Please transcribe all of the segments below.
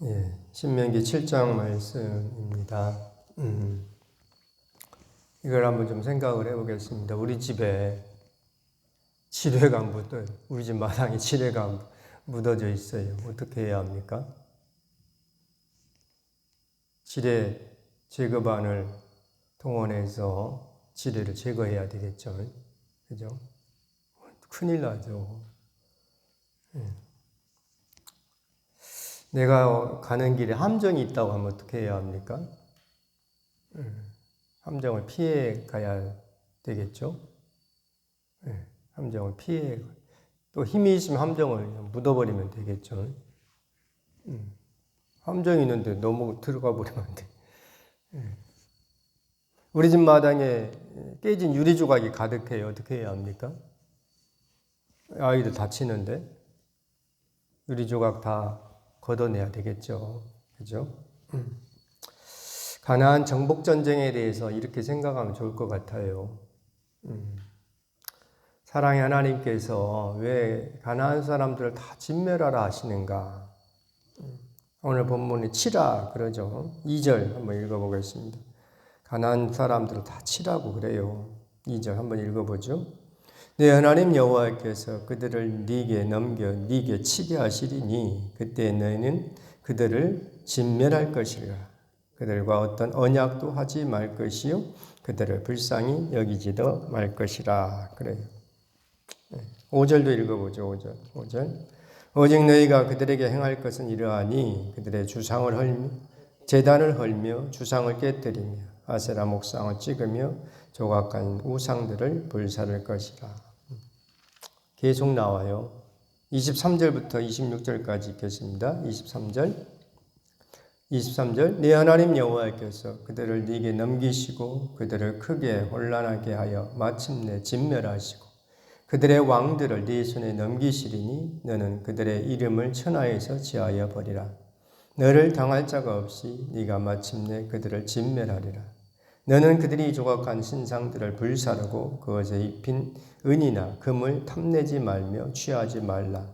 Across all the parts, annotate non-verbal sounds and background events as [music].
예, 신명기 7장 말씀입니다. 음, 이걸 한번 좀 생각을 해보겠습니다. 우리 집에 칠회가 묻어, 우리 집 마당에 칠회가 묻어져 있어요. 어떻게 해야 합니까? 칠회 제거반을 동원해서 칠회를 제거해야 되겠죠. 그죠? 큰일 나죠. 예. 내가 가는 길에 함정이 있다고 하면 어떻게 해야 합니까? 음, 함정을 피해 가야 되겠죠? 예, 함정을 피해, 또 힘이 있으면 함정을 묻어버리면 되겠죠? 음, 함정이 있는데 너무 들어가 버리면 안 돼. 예. 우리 집 마당에 깨진 유리 조각이 가득해요. 어떻게 해야 합니까? 아이들 다치는데 유리 조각 다 걷어내야 되겠죠. 그죠? 가나안 정복 전쟁에 대해서 이렇게 생각하면 좋을 것 같아요. 음. 사랑의 하나님께서 왜 가나안 사람들을 다 진멸하라 하시는가? 음. 오늘 본문에 치라 그러죠. 2절 한번 읽어보겠습니다. 가나안 사람들을 다 치라고 그래요. 2절 한번 읽어보죠. 네 하나님 여호와께서 그들을 네게 넘겨 네게 치게 하시리니 그때 너희는 그들을 진멸할 것이라 그들과 어떤 언약도 하지 말 것이요 그들을 불쌍히 여기지도 말 것이라 그래요. 5절도 읽어보죠. 5절. 5절. 오직 너희가 그들에게 행할 것은 이러하니 그들의 주상을 헐며 재단을 헐며 주상을 깨뜨리며 아세라 목상을 찍으며 조각한 우상들을 불사를 것이라. 계속 나와요. 23절부터 26절까지 읽겠습니다. 23절. 23절 네 하나님 여호와께서 그들을 네게 넘기시고 그들을 크게 혼란하게 하여 마침내 진멸하시고 그들의 왕들을 네 손에 넘기시리니 너는 그들의 이름을 천하에서 지하여 버리라. 너를 당할 자가 없이 네가 마침내 그들을 진멸하리라. 너는 그들이 조각한 신상들을 불사르고 그것에 입힌 은이나 금을 탐내지 말며 취하지 말라.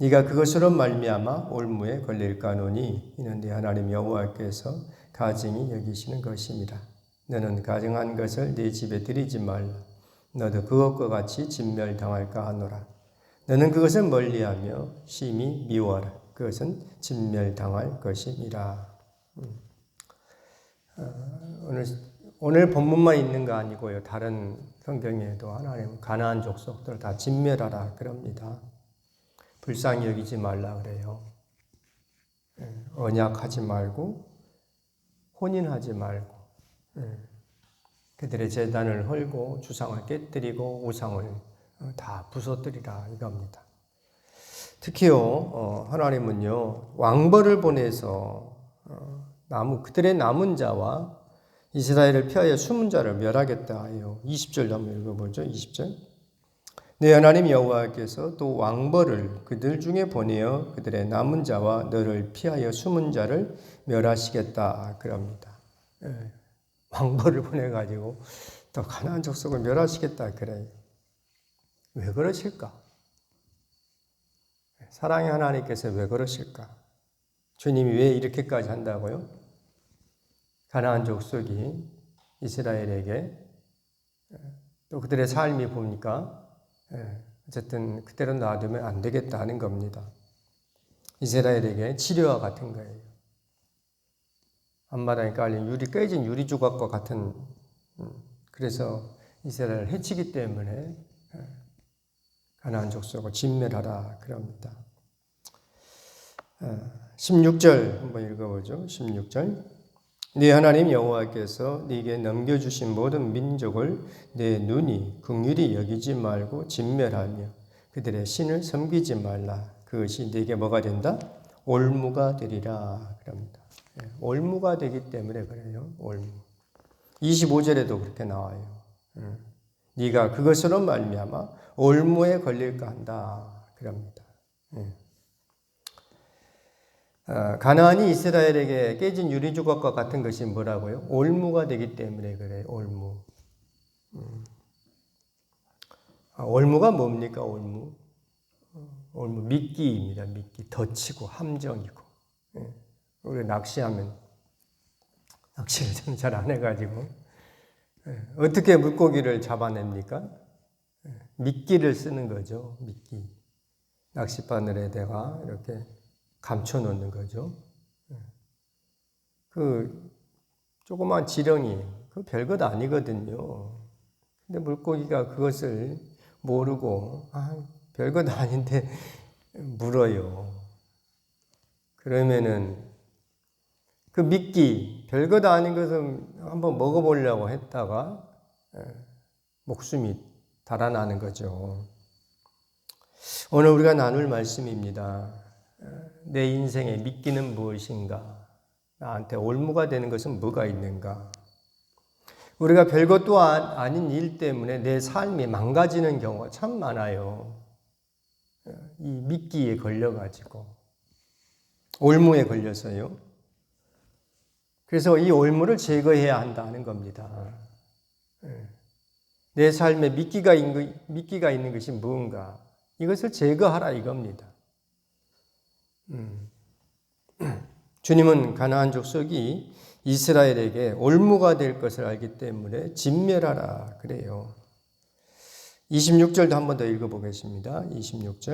네가 그것으로 말미암아 올무에 걸릴까 노니 이는 네 하나님 여호와께서 가증히 여기시는 것입니다. 너는 가증한 것을 네 집에 들이지 말라. 너도 그것과 같이 진멸당할까 하노라. 너는 그것을 멀리하며 심히 미워하라. 그것은 진멸당할 것이니라. 음. 어, 오늘 오늘 본문만 있는 거 아니고요. 다른 성경에도 하나님 가나안 족속들 다 진멸하라 그럽니다. 불쌍히 여기지 말라 그래요. 예, 언약하지 말고 혼인하지 말고 예, 그들의 재단을 헐고 주상을 깨뜨리고 우상을 어, 다 부숴뜨리라 이겁니다. 특히요 어, 하나님은요 왕벌을 보내서 어, 남은 그들의 남은 자와 이스라엘을 피하여 숨은 자를 멸하겠다 하여 20절 한번 읽어보죠. 20절. 네 하나님 여호와께서 또 왕벌을 그들 중에 보내어 그들의 남은 자와 너를 피하여 숨은 자를 멸하시겠다 그럽니다. 예. 왕벌을 보내 가지고 또 가나안 족속을 멸하시겠다 그래요. 왜 그러실까? 사랑의 하나님께서 왜 그러실까? 주님이 왜 이렇게까지 한다고요? 가나안 족속이 이스라엘에게 또 그들의 삶이 보니까 어쨌든 그대로 놔두면 안 되겠다 하는 겁니다. 이스라엘에게 치료와 같은 거예요. 앞마당에 깔린 유리 깨진 유리 조각과 같은 그래서 이스라엘을 해치기 때문에 가나안 족속을 진멸하라 그럽니다. 16절 한번 읽어보죠. 16절 네 하나님 여호와께서 네게 넘겨주신 모든 민족을 내 눈이 긍휼히 여기지 말고 진멸하며 그들의 신을 섬기지 말라. 그것이 네게 뭐가 된다? 올무가 되리라. 그럽니다. 예, 올무가 되기 때문에 그래요. 올무. 25절에도 그렇게 나와요. 음. 네가 그것으로 말미암아 올무에 걸릴까 한다. 그럽니다. 예. 어, 가나안이 이스라엘에게 깨진 유리 조각과 같은 것이 뭐라고요? 올무가 되기 때문에 그래요. 올무. 음. 아, 올무가 뭡니까? 올무. 어, 올무 미끼입니다. 미끼. 덧치고 함정이고. 예. 우리 낚시하면 낚시를 좀 잘 안 해가지고 예, 어떻게 물고기를 잡아냅니까? 예, 미끼를 쓰는 거죠. 미끼 낚싯바늘에다가 이렇게 감춰 놓는 거죠. 예. 그 조그만 지렁이 그 별것 아니거든요. 근데 물고기가 그것을 모르고 아 별것 아닌데 [laughs] 물어요. 그러면은 그 미끼 별것 아닌 것을 한번 먹어보려고 했다가 예, 목숨이 달아나는 거죠. 오늘 우리가 나눌 말씀입니다. 예, 내 인생의 미끼는 무엇인가? 나한테 올무가 되는 것은 뭐가 있는가? 우리가 별것도 아, 아닌 일 때문에 내 삶이 망가지는 경우가 참 많아요. 예, 이 미끼에 걸려가지고 올무에 걸려서요. 그래서 이 올무를 제거해야 한다는 겁니다. 예. 내 삶에 미끼가 있는, 것이 무언가 이것을 제거하라 이겁니다. 음. [clears throat] 주님은 가나안 족속이 이스라엘에게 올무가 될 것을 알기 때문에 진멸하라 그래요. 26절도 한 번 더 읽어보겠습니다. 26절.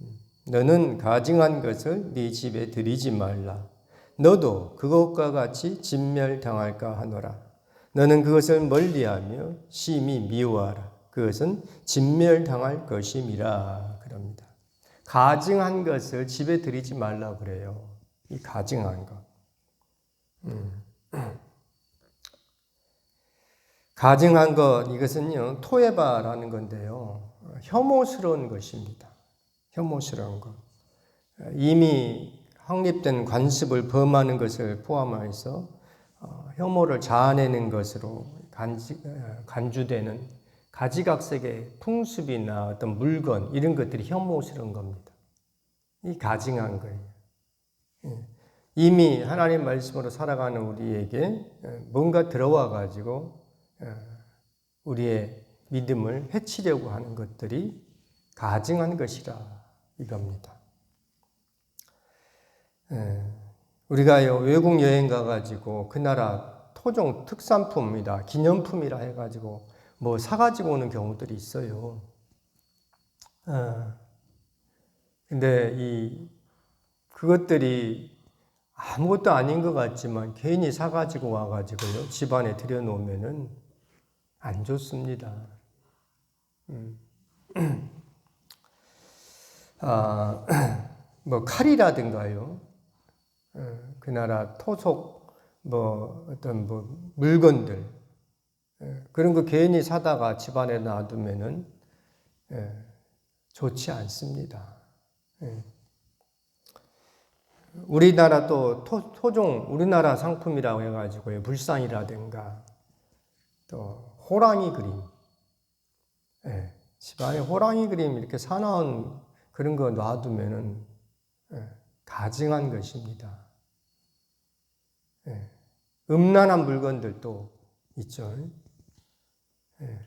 음. 너는 가증한 것을 네 집에 들이지 말라. 너도 그것과 같이 진멸당할까 하노라. 너는 그것을 멀리하며 심히 미워하라. 그것은 진멸당할 것임이라 그럽니다. 가증한 것을 집에 들이지 말라 그래요. 이 가증한 것. 음. [clears throat] 가증한 것 이것은요 토에바라는 건데요 혐오스러운 것입니다. 혐오스러운 것. 이미 확립된 관습을 범하는 것을 포함해서 어, 혐오를 자아내는 것으로 간지, 어, 간주되는 가지각색의 풍습이나 어떤 물건 이런 것들이 혐오스러운 겁니다. 이 가증한 거예요. 예. 이미 하나님 말씀으로 살아가는 우리에게 어, 뭔가 들어와 가지고 우리의 믿음을 해치려고 하는 것들이 가증한 것이라 이겁니다. 예. 우리가 외국 여행 가가지고 그 나라 토종 특산품이다, 기념품이라 해가지고 뭐 사가지고 오는 경우들이 있어요. 어. 근데 이, 그것들이 아무것도 아닌 것 같지만 괜히 사가지고 와가지고요. 집안에 들여놓으면은 안 좋습니다. 음. [clears throat] 아, [clears throat] 뭐 칼이라든가요. 어, 그 나라 토속 뭐 어떤 뭐 물건들 예, 그런 거 괜히 사다가 집안에 놔두면은 예, 좋지 않습니다. 예. 우리나라 또 토, 토종 우리나라 상품이라고 해가지고 불상이라든가 또 호랑이 그림, 집안에 호랑이 그림 이렇게 사나운 그런 거 놔두면은 가증한 것입니다. 예. 음란한 물건들도 있죠. 예.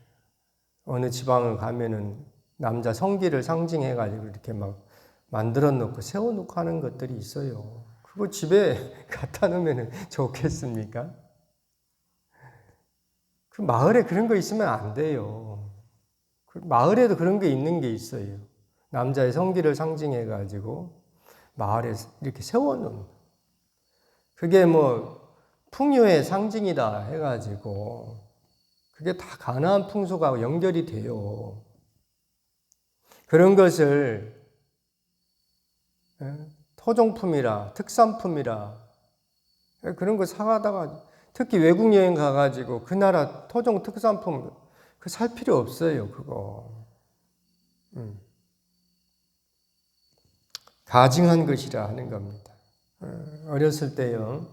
어느 지방을 가면은 남자 성기를 상징해 가지고 이렇게 막 만들어 놓고 세워 놓고 하는 것들이 있어요. 그거 집에 [laughs] 갖다 놓으면 좋겠습니까? 그 마을에 그런 거 있으면 안 돼요. 그 마을에도 그런 게 있는 게 있어요. 남자의 성기를 상징해 가지고 마을에 이렇게 세워 놓는. 그게 뭐 풍요의 상징이다 해 가지고 그게 다 가나안 풍속하고 연결이 돼요. 그런 것을 예, 토종품이라 특산품이라 예, 그런 거 사가다가 특히 외국 여행 가가지고 그 나라 토종 특산품 그 살 필요 없어요 그거. 음. 가증한 것이라 하는 겁니다. 어, 어렸을 때요,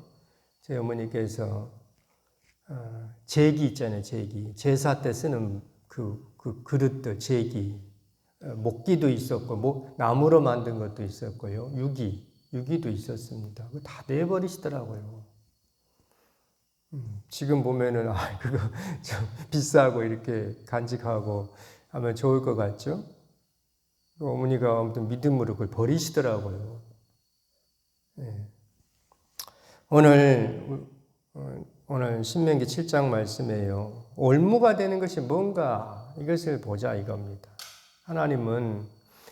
제 어머니께서 어, 제기 있잖아요, 제기. 제사 때 쓰는 그, 그 그릇들, 제기. 어, 목기도 있었고, 목, 나무로 만든 것도 있었고요. 유기, 유기도 있었습니다. 다 내버리시더라고요. 음, 지금 보면은, 아, [laughs] 그거 좀 비싸고 이렇게 간직하고 하면 좋을 것 같죠? 어머니가 아무튼 믿음으로 그걸 버리시더라고요. 예. 오늘 어, 오늘 신명기 7장 말씀이에요. 올무가 되는 것이 뭔가 이것을 보자 이겁니다. 하나님은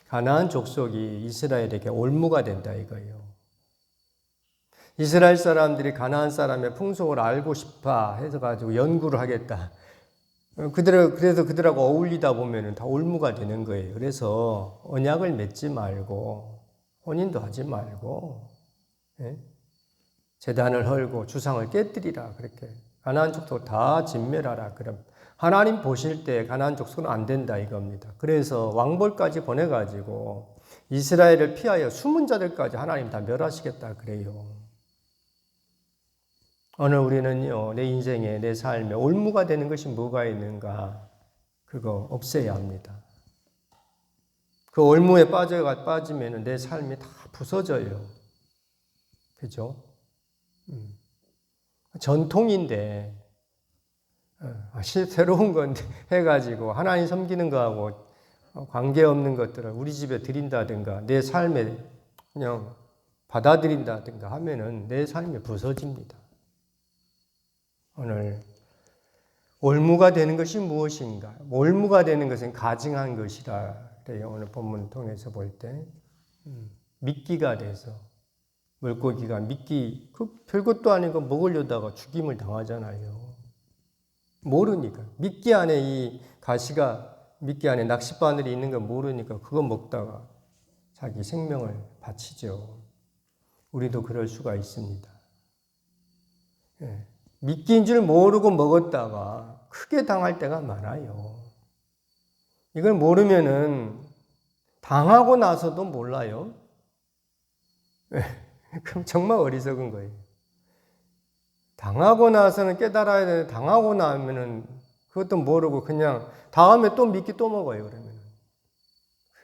가나안 족속이 이스라엘에게 올무가 된다 이거예요. 이스라엘 사람들이 가나안 사람의 풍속을 알고 싶어 해서 가지고 연구를 하겠다. 그들 그래서 그들하고 어울리다 보면은 다 올무가 되는 거예요. 그래서 언약을 맺지 말고 혼인도 하지 말고 예? 재단을 헐고 주상을 깨뜨리라 그렇게 가나안 족속 다 진멸하라 그럼 하나님 보실 때 가나안 족속은 안 된다 이겁니다. 그래서 왕벌까지 보내 가지고 이스라엘을 피하여 숨은 자들까지 하나님 다 멸하시겠다 그래요. 오늘 우리는요, 내 인생에, 내 삶에 올무가 되는 것이 뭐가 있는가, 그거 없애야 합니다. 그 올무에 빠져가, 빠지면 내 삶이 다 부서져요. 그죠? 음. 전통인데, 어, [laughs] 새로운 건 해가지고 하나님 섬기는 거하고 관계없는 것들을 우리 집에 드린다든가, 내 삶에 그냥 받아들인다든가 하면은 내 삶이 부서집니다. 오늘 올무가 되는 것이 무엇인가? 올무가 되는 것은 가증한 그래요. 오늘 본문 통해서 볼 때. 음, 미끼가 돼서 물고기가 미끼 그 별것도 아니고 먹으려다가 죽임을 당하잖아요. 모르니까 미끼 안에 이 가시가 미끼 안에 낚싯바늘이 있는 거 모르니까 그거 먹다가 자기 생명을 바치죠. 우리도 그럴 수가 있습니다. 예. 미끼인 줄 모르고 먹었다가 크게 당할 때가 많아요. 이걸 모르면은 당하고 나서도 몰라요. [laughs] 그럼 정말 어리석은 거예요. 당하고 나서는 깨달아야 되는데 당하고 나면은 그것도 모르고 그냥 다음에 또 미끼 또 먹어요. 그러면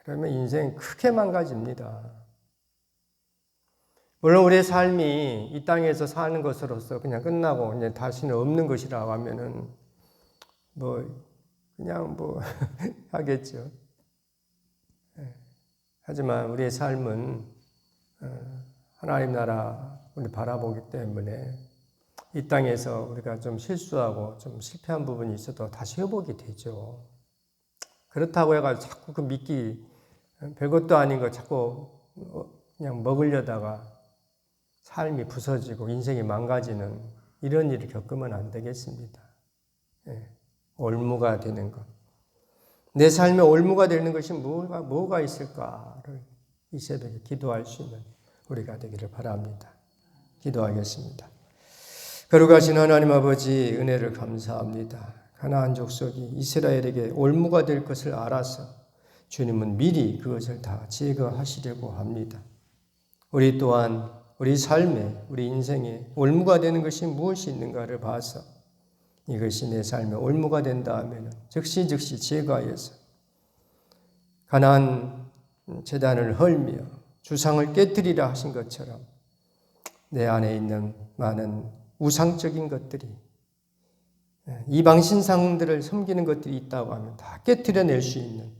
그러면 인생 크게 망가집니다. 물론 우리의 삶이 이 땅에서 사는 것으로서 그냥 끝나고 이제 다시는 없는 것이라고 하면은 뭐 그냥 뭐 [laughs] 하겠죠. 예. 하지만 우리의 삶은 어, 하나님 나라 우리 바라보기 때문에 이 땅에서 우리가 좀 실수하고 좀 실패한 부분이 있어도 다시 회복이 되죠. 그렇다고 해가지고 자꾸 그 미끼 별것도 아닌 거 자꾸 어, 그냥 먹으려다가 삶이 부서지고 인생이 망가지는 이런 일을 겪으면 안 되겠습니다. 예, 올무가 되는 것. 내 삶에 올무가 되는 것이 뭐가, 뭐가 있을까를 이 새벽에 기도할 수 있는 우리가 되기를 바랍니다. 기도하겠습니다. 거룩하신 하나님 아버지 은혜를 감사합니다. 가나안 족속이 이스라엘에게 올무가 될 것을 알아서 주님은 미리 그것을 다 제거하시려고 합니다. 우리 또한 우리 삶에, 우리 인생에 올무가 되는 것이 무엇이 있는가를 봐서 이것이 내 삶에 올무가 된다 하면 즉시 즉시 제거하여서 가난 재단을 헐며 주상을 깨뜨리라 하신 것처럼 내 안에 있는 많은 우상적인 것들이 이방 신상들을 섬기는 것들이 있다고 하면 다 깨뜨려낼 수 있는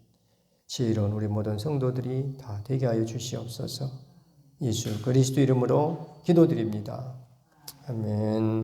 지혜로운 우리 모든 성도들이 다 되게 하여 주시옵소서. 예수 그리스도 이름으로 기도드립니다. 아멘.